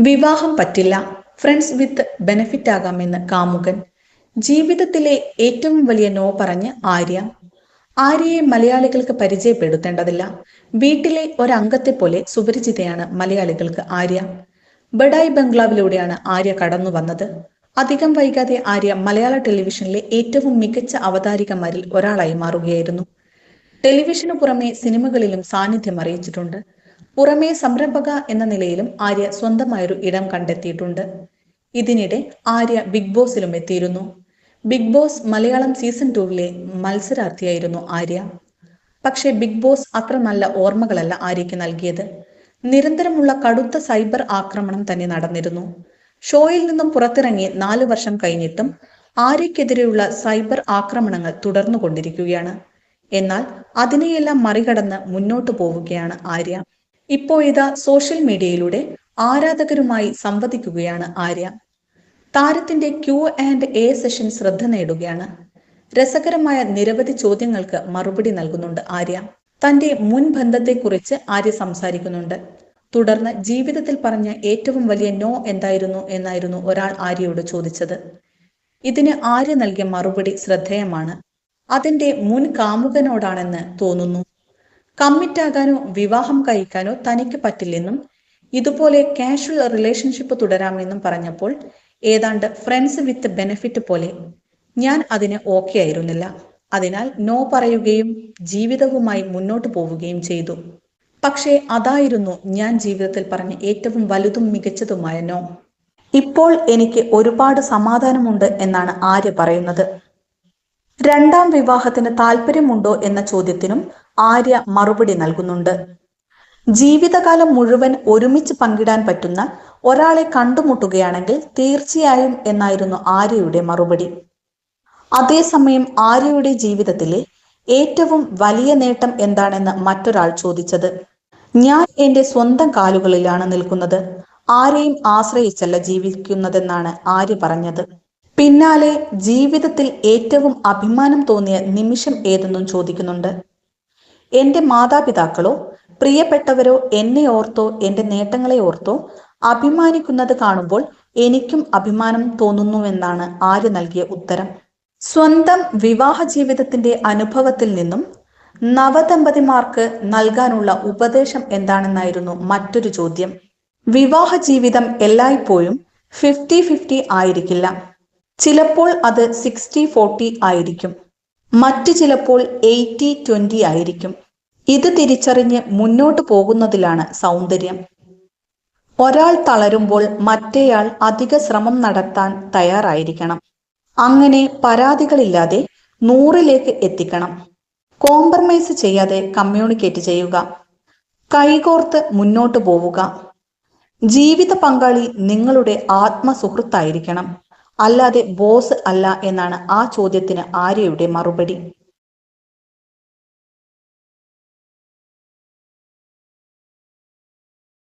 വിവാഹം പറ്റില്ല. Friends with benefit ആകാമെന്ന് കാമുകൻ. ജീവിതത്തിലെ ഏറ്റവും വലിയ നോ പറഞ്ഞ് ആര്യ. ആര്യയെ മലയാളികൾക്ക് പരിചയപ്പെടുത്തേണ്ടതില്ല. വീട്ടിലെ ഒരംഗത്തെ പോലെ സുപരിചിതയാണ് മലയാളികൾക്ക് ആര്യ. ബഡായി ബംഗ്ലാവിലൂടെയാണ് ആര്യ കടന്നു വന്നത്. അധികം വൈകാതെ ആര്യ മലയാള ടെലിവിഷനിലെ ഏറ്റവും മികച്ച അവതാരികമാരിൽ ഒരാളായി മാറുകയായിരുന്നു. ടെലിവിഷനു പുറമെ സിനിമകളിലും സാന്നിധ്യം അറിയിച്ചിട്ടുണ്ട്. പുറമെ സംരംഭക എന്ന നിലയിലും ആര്യ സ്വന്തമായൊരു ഇടം കണ്ടെത്തിയിട്ടുണ്ട്. ഇതിനിടെ ആര്യ ബിഗ് ബോസിലും എത്തിയിരുന്നു. ബിഗ് ബോസ് മലയാളം സീസൺ ടൂവിലെ മത്സരാർത്ഥിയായിരുന്നു ആര്യ. പക്ഷേ ബിഗ് ബോസ് അത്ര നല്ല ഓർമ്മകളല്ല ആര്യയ്ക്ക് നൽകിയത്. നിരന്തരമുള്ള കടുത്ത സൈബർ ആക്രമണം തന്നെ നടന്നിരുന്നു. ഷോയിൽ നിന്നും പുറത്തിറങ്ങി നാലു വർഷം കഴിഞ്ഞിട്ടും ആര്യയ്ക്കെതിരെയുള്ള സൈബർ ആക്രമണങ്ങൾ തുടർന്നു കൊണ്ടിരിക്കുകയാണ് എന്നാൽ അതിനെയെല്ലാം മറികടന്ന് മുന്നോട്ടു പോവുകയാണ് ആര്യ. ഇപ്പോഴിതാ സോഷ്യൽ മീഡിയയിലൂടെ ആരാധകരുമായി സംവദിക്കുകയാണ് ആര്യ. താരത്തിന്റെ ക്യു ആൻഡ് എ സെഷൻ ശ്രദ്ധ നേടുകയാണ്. രസകരമായ നിരവധി ചോദ്യങ്ങൾക്ക് മറുപടി നൽകുന്നുണ്ട് ആര്യ. തന്റെ മുൻ ബന്ധത്തെക്കുറിച്ച് ആര്യ സംസാരിക്കുന്നുണ്ട്. തുടർന്ന് ജീവിതത്തിൽ പറഞ്ഞ ഏറ്റവും വലിയ നോ എന്തായിരുന്നു എന്നായിരുന്നു ഒരാൾ ആര്യയോട് ചോദിച്ചത്. ഇതിന് ആര്യ നൽകിയ മറുപടി ശ്രദ്ധേയമാണ്. അതിന്റെ മുൻ കാമുകനോടാണെന്ന് തോന്നുന്നു. കമ്മിറ്റാകാനോ വിവാഹം കഴിക്കാനോ തനിക്ക് പറ്റില്ലെന്നും ഇതുപോലെ കാഷ്വൽ റിലേഷൻഷിപ്പ് തുടരാമെന്നും പറഞ്ഞപ്പോൾ ഏതാണ്ട് ഫ്രണ്ട്സ് വിത്ത് ബെനിഫിറ്റ് പോലെ ഞാൻ അതിന് ഓക്കെ ആയിരുന്നില്ല. അതിനാൽ നോ പറയുകയും ജീവിതവുമായി മുന്നോട്ട് പോവുകയും ചെയ്തു. പക്ഷേ അതായിരുന്നു ഞാൻ ജീവിതത്തിൽ പറഞ്ഞ ഏറ്റവും വലുതും മികച്ചതുമായ നോ ഇപ്പോൾ എനിക്ക് ഒരുപാട് സമാധാനമുണ്ട് എന്നാണ് ആര്യ പറയുന്നത്. രണ്ടാം വിവാഹത്തിന് താല്പര്യമുണ്ടോ എന്ന ചോദ്യത്തിനും ആര്യ മറുപടി നൽകുന്നുണ്ട്. ജീവിതകാലം മുഴുവൻ ഒരുമിച്ച് പങ്കിടാൻ പറ്റുന്ന ഒരാളെ കണ്ടുമുട്ടുകയാണെങ്കിൽ തീർച്ചയായും എന്നായിരുന്നു ആര്യയുടെ മറുപടി. അതേസമയം ആര്യയുടെ ജീവിതത്തിലെ ഏറ്റവും വലിയ നേട്ടം എന്താണെന്ന് മറ്റൊരാൾ ചോദിച്ചത് ഞാൻ എന്റെ സ്വന്തം കാലുകളിലാണ് നിൽക്കുന്നത്. ആരെയും ആശ്രയിച്ചല്ല ജീവിക്കുന്നതെന്നാണ് ആര്യ പറഞ്ഞത്. പിന്നാലെ ജീവിതത്തിൽ ഏറ്റവും അഭിമാനം തോന്നിയ നിമിഷം ഏതെന്നും ചോദിക്കുന്നുണ്ട്. എന്റെ മാതാപിതാക്കളോ പ്രിയപ്പെട്ടവരോ എന്നെ ഓർത്തോ എന്റെ നേട്ടങ്ങളെ ഓർത്തോ അഭിമാനിക്കുന്നത് കാണുമ്പോൾ എനിക്കും അഭിമാനം തോന്നുന്നുവെന്നാണ് ആര്യ നൽകിയ ഉത്തരം. സ്വന്തം വിവാഹ ജീവിതത്തിന്റെ അനുഭവത്തിൽ നിന്നും നവദമ്പതിമാർക്ക് നൽകാനുള്ള ഉപദേശം എന്താണെന്നായിരുന്നു മറ്റൊരു ചോദ്യം. വിവാഹ ജീവിതം എല്ലായ്പ്പോഴും ഫിഫ്റ്റി ഫിഫ്റ്റി ആയിരിക്കില്ല. ചിലപ്പോൾ അത് സിക്സ്റ്റി ഫോർട്ടി ആയിരിക്കും. മറ്റു ചിലപ്പോൾ എയ്റ്റി ട്വന്റി ആയിരിക്കും. ഇത് തിരിച്ചറിഞ്ഞ് മുന്നോട്ട് പോകുന്നതിലാണ് സൗന്ദര്യം. ഒരാൾ തളരുമ്പോൾ മറ്റേയാൾ അധിക ശ്രമം നടത്താൻ തയ്യാറായിരിക്കണം. അങ്ങനെ പരാതികളില്ലാതെ നൂറിലേക്ക് എത്തിക്കണം. കോംപ്രമൈസ് ചെയ്യാതെ കമ്മ്യൂണിക്കേറ്റ് ചെയ്യുക. കൈകോർത്ത് മുന്നോട്ട് പോവുക. ജീവിത പങ്കാളി നിങ്ങളുടെ ആത്മസുഹൃത്തായിരിക്കണം. അല്ലാതെ ബോസ് അല്ല എന്നാണ് ആ ചോദ്യത്തിന് ആര്യയുടെ മറുപടി.